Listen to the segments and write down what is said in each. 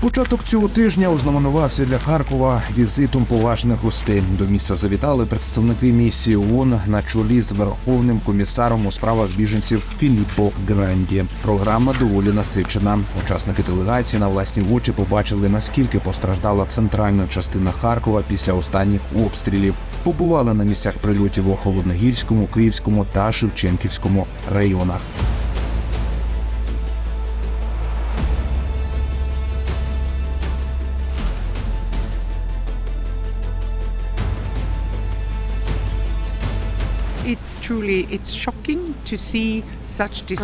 Початок цього тижня ознаменувався для Харкова візитом поважних гостей. До місця завітали представники місії ООН на чолі з Верховним комісаром у справах біженців Філіппо Гранді. Програма доволі насичена. Учасники делегації на власні очі побачили наскільки постраждала центральна частина Харкова після останніх обстрілів. Побували на місцях прильотів у Холодногірському, Київському та Шевченківському районах.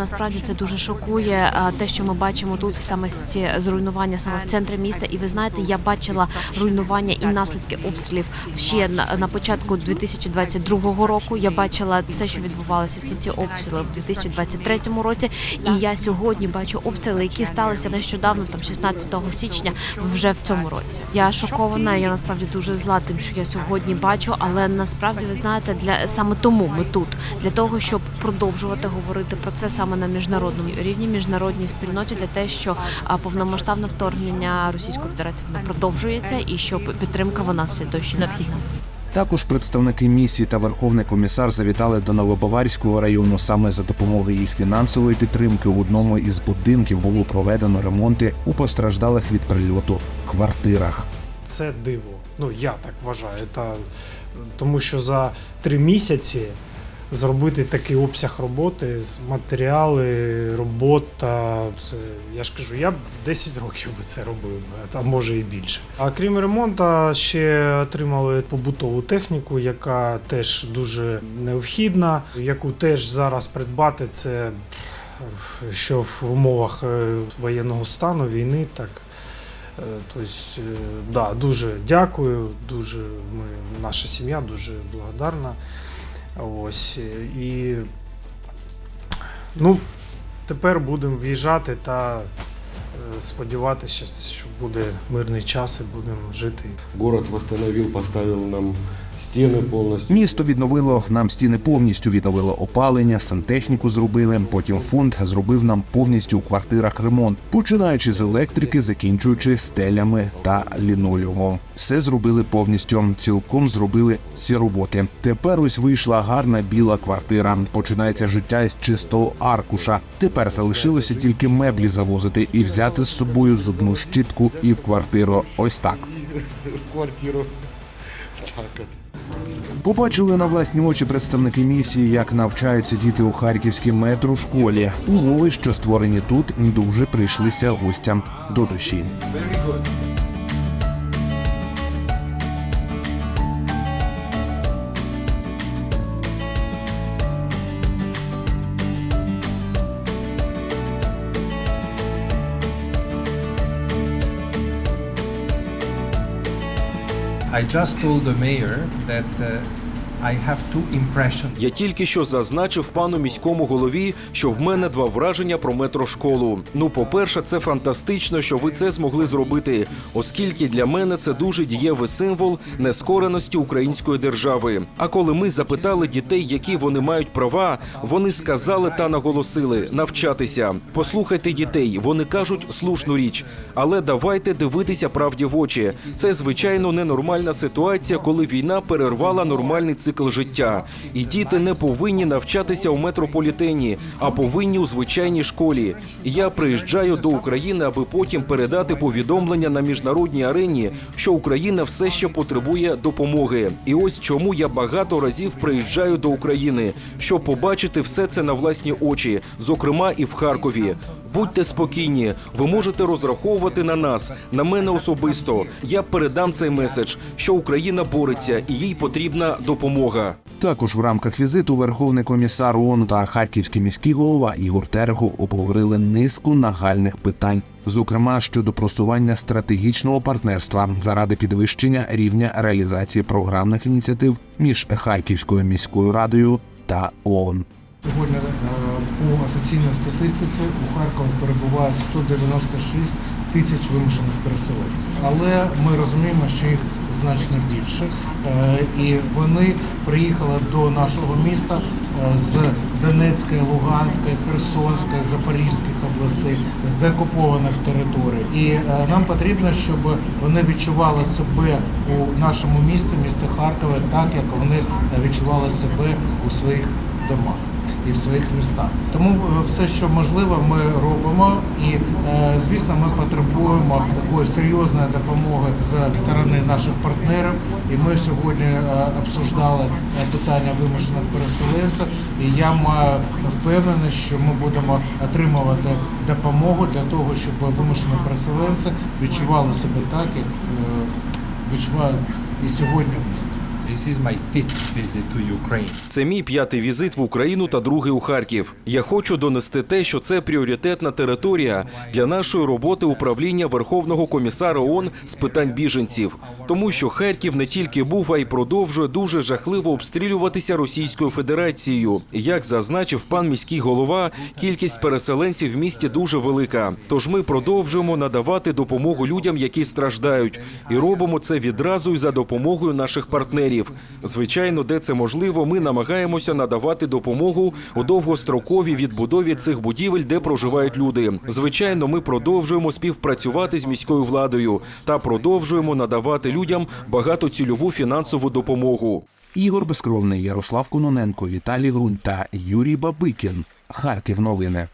Насправді це дуже шокує те, що ми бачимо тут, саме ці зруйнування саме в центрі міста. І ви знаєте, я бачила руйнування і наслідки обстрілів ще на, початку 2022 року. Я бачила все, що відбувалося, всі ці обстріли в 2023 році. І я сьогодні бачу обстріли, які сталися нещодавно, там 16 січня, вже в цьому році. Я шокована. Я насправді дуже зла тим, що я сьогодні бачу. Але насправді ви знаєте, для саме тому ми тут для того, щоб продовжувати говорити про це саме на міжнародному рівні, міжнародній спільноті, для те, що повномасштабне вторгнення Російської Федерації воно продовжується, і щоб підтримка вона все точно необхідна. Також представники місії та верховний комісар завітали до Новобаварського району. Саме за допомогою їх фінансової підтримки у одному із будинків було проведено ремонти у постраждалих від прильоту квартирах. Це диво. Ну я так вважаю. Та, тому що за три місяці зробити такий обсяг роботи, матеріали, робота. Це я ж кажу, я б 10 років би це робив, а може і більше. А крім ремонту, ще отримали побутову техніку, яка теж дуже необхідна, яку теж зараз придбати це. Що в умовах е, воєнного стану, війни, так Тобто, да, дуже дякую, дуже ми, наша сім'я дуже благодарна. Ось. е, І ну, тепер будемо в'їжджати та сподіватися, що буде мирний час і будемо жити. Город восстановил, поставил нам стены полностью. Місто відновило нам стіни повністю, відновило опалення, сантехніку зробили. Потім фонд зробив нам повністю у квартирах ремонт, починаючи з електрики, закінчуючи стелями та лінолеумом. Все зробили повністю, цілком зробили всі роботи. Тепер ось вийшла гарна біла квартира. Починається життя із чистого аркуша. Тепер залишилося тільки меблі завозити і взяти з собою зубну щітку і в квартиру. Ось так. В квартиру. Так. Побачили на власні очі представники місії, як навчаються діти у харківській метрошколі. Умови, що створені тут, дуже прийшлися гостям до душі. I just told the mayor that uh, Я тільки що зазначив пану міському голові, що в мене два враження про метрошколу. Ну, по-перше, це фантастично, що ви це змогли зробити, оскільки для мене це дуже дієвий символ нескореності української держави. А коли ми запитали дітей, які вони мають права, вони сказали та наголосили навчатися. Послухайте дітей, вони кажуть слушну річ, але давайте дивитися правді в очі. Це звичайно ненормальна ситуація, коли війна перервала нормальний цикл життя. І діти не повинні навчатися у метрополітені, а повинні у звичайній школі. Я приїжджаю до України, аби потім передати повідомлення на міжнародній арені, що Україна все ще потребує допомоги. І ось чому я багато разів приїжджаю до України, щоб побачити все це на власні очі, зокрема і в Харкові. Будьте спокійні, ви можете розраховувати на нас, на мене особисто. Я передам цей меседж, що Україна бореться і їй потрібна допомога. Також в рамках візиту Верховний комісар ООН та Харківський міський голова Ігор Терехов обговорили низку нагальних питань, зокрема щодо просування стратегічного партнерства заради підвищення рівня реалізації програмних ініціатив між Харківською міською радою та ООН. Сьогодні по офіційній статистиці у Харкові перебуває 196 тисяч вимушених переселенців. Але ми розуміємо, що їх значно більше. Е, І вони приїхали до нашого міста е, з Донецької, Луганської, Херсонської, Запорізької областей, з деокупованих територій. І е, нам потрібно, щоб вони відчували себе у нашому місті, місті Харкові, так як вони відчували себе у своїх домах і в своїх містах. Тому е, все, що можливо, ми робимо. І е, звісно, ми потребуємо такої серйозної допомоги з сторони наших партнерів. І ми сьогодні е, обсуждали питання вимушених переселенців. І я впевнений, що ми будемо отримувати допомогу для того, щоб вимушені переселенці відчували себе так, як відчувають і сьогодні в місті. This is my fifth visit to Ukraine. Це мій п'ятий візит в Україну та другий у Харків. Я хочу донести те, що це пріоритетна територія для нашої роботи управління Верховного комісара ООН з питань біженців, тому що Харків не тільки був, а й продовжує дуже жахливо обстрілюватися Російською Федерацією. Як зазначив пан міський голова, кількість переселенців в місті дуже велика. Тож ми продовжуємо надавати допомогу людям, які страждають, і робимо це відразу і за допомогою наших партнерів. Звичайно, де це можливо, ми намагаємося надавати допомогу у довгостроковій відбудові цих будівель, де проживають люди. Звичайно, ми продовжуємо співпрацювати з міською владою та продовжуємо надавати людям багатоцільову фінансову допомогу. Ігор Безкровний, Ярослав Кононенко, Віталій Грунь та Юрій Бабикін. Харків новини.